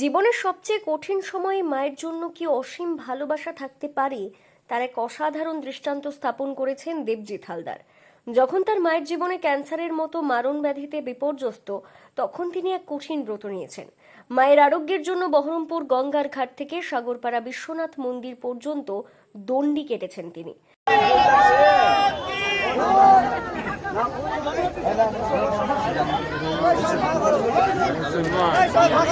জীবনের সবচেয়ে কঠিন সময়ে মায়ের জন্য কি অসীম ভালোবাসা থাকতে পারে? তার এক অসাধারণ দৃষ্টান্ত স্থাপন করেছেন দেবজিৎ হালদার। যখন তার মায়ের জীবনে ক্যান্সারের মতো মারণ ব্যাধিতে বিপর্যস্ত, তখন তিনি এক কঠিন ব্রত নিয়েছেন। মায়ের আরোগ্যের জন্য বহরমপুর গঙ্গার ঘাট থেকে সাগরপাড়া বিশ্বনাথ মন্দির পর্যন্ত দণ্ডি কেটেছেন তিনি জলটা আপনাকে জায়গায় আসুন না ভাই আমরা তো যাব না। মোবাইলে বাড়ি ফোন করে ফোন করে দাও আমার মায়ের জলটা থাকে না বলে না একটু আর একটু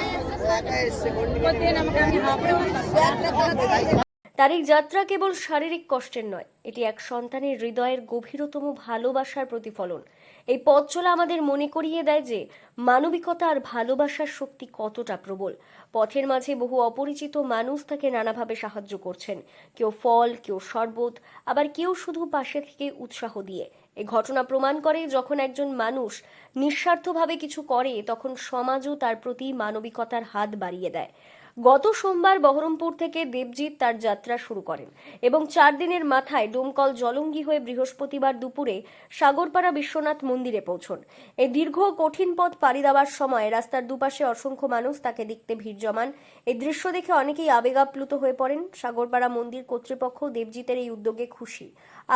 তার এই যাত্রা কেবল শারীরিক কষ্টের নয়, এটি এক সন্তানের হৃদয়ের গভীরতম ভালোবাসার প্রতিফলন। এই পথ চলা আমাদের মনে করিয়ে দেয় যে, মানবিকতা আর ভালোবাসার শক্তি কতটা প্রবল। পথের মাঝে বহু অপরিচিত মানুষ তাকে নানাভাবে সাহায্য করছেন। কেউ ফল, কেউ শরবত, আবার কেউ শুধু পাশে থেকে উৎসাহ দিয়ে। এই ঘটনা প্রমাণ করে যখন একজন মানুষ নিঃস্বার্থভাবে কিছু করে, তখন সমাজও তার প্রতি মানবিকতার হাত বাড়িয়ে দেয়। গত সোমবার বহরমপুর থেকে দেবজিৎ তার যাত্রা শুরু করেন এবং চার দিনের মাথায় ডোমকল জলঙ্গি হয়ে বৃহস্পতিবার দুপুরে সাগরপাড়া বিশ্বনাথ মন্দিরে পৌঁছন। এই দীর্ঘ কঠিন পথ পাড়ি দেওয়ার সময় রাস্তার দুপাশে অসংখ্য মানুষ তাকে দেখতে ভিড় জমান। এই দৃশ্য দেখে অনেকেই আবেগাপ্লুত হয়ে পড়েন। সাগরপাড়া মন্দির কর্তৃপক্ষ দেবজিতের এই উদ্যোগে খুশি।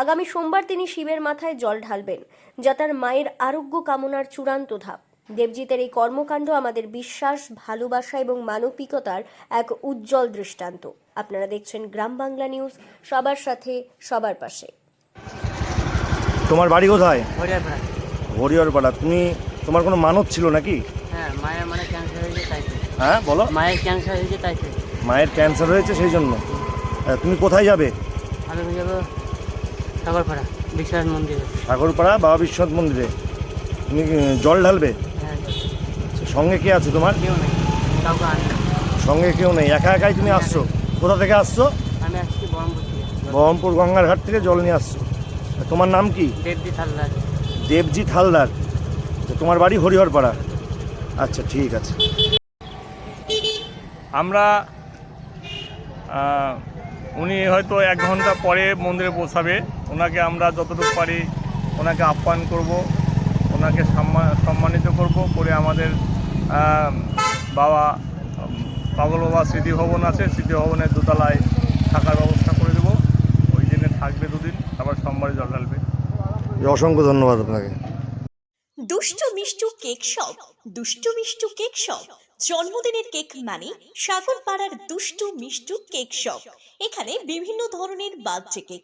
আগামী সোমবার তিনি শিবের মাথায় জল ঢালবেন, যা তার মায়ের আরোগ্য কামনার চূড়ান্ত ধাপ। দেবজিতের এই কর্মকাণ্ড আমাদের বিশ্বাস ভালোবাসা এবং মানবিকতার এক উজ্জ্বল দৃষ্টান্ত। আপনারা দেখছেন গ্রাম বাংলা নিউজ সবার সাথে সবার পাশে। তোমার বাড়ি কোথায়? হরিয়ারপাড়া। পাড়া তুমি তোমার কোনো মানত ছিল নাকি? হ্যাঁ মায়ের মানে ক্যান্সার হয়েছে তাই হ্যাঁ বলো। মায়ের ক্যান্সার হয়েছে তাই মায়ের ক্যান্সার হয়েছে সেই জন্য। তুমি কোথায় যাবে? আমি যাব সাগরপাড়া বিশ্বনাথ মন্দিরে। সাগরপাড়া বাবা বিশ্বনাথ মন্দিরে। তুমি জল ঢালবে? সঙ্গে কে আছে তোমার? কেউ নেই কাউকে আনি না। সঙ্গে কেউ নেই একা একাই তুমি আসছো? কোথা থেকে আসছো? আমি আসছি বহরমপুর থেকে। বহরমপুর গঙ্গার ঘাট থেকে জল নিয়ে আসছো। আর তোমার নাম কি? থাল্লার দেবজিৎ হালদার আচ্ছা, তোমার বাড়ি হরিহর পাড়া আচ্ছা ঠিক আছে। আমরা আহ, উনি হয়তো এক ঘণ্টা পরে মন্দিরে পৌঁছাবে। ওনাকে আমরা যতটুকু পারি ওনাকে আপ্যায়ন করব। ওনাকে সম্মা- সম্মানিত করব। করে আমাদের বাবা পাগল বাবা স্মৃতিভবন আছে। স্মৃতিভবনের দোতলায় থাকার ব্যবস্থা করে দেবো। ওই দিনে থাকবে দুদিন তারপর সোমবারে জল ঢালবে। অসংখ্য ধন্যবাদ আপনাকে। দুষ্টু Mishtu cake shop Dushtu Mishtu cake shop. জন্মদিনের কেক মানে সাগর পাড়ার দুষ্টু মিষ্টু কেক শপ। এখানে বিভিন্ন ধরনের বার্থডে কেক।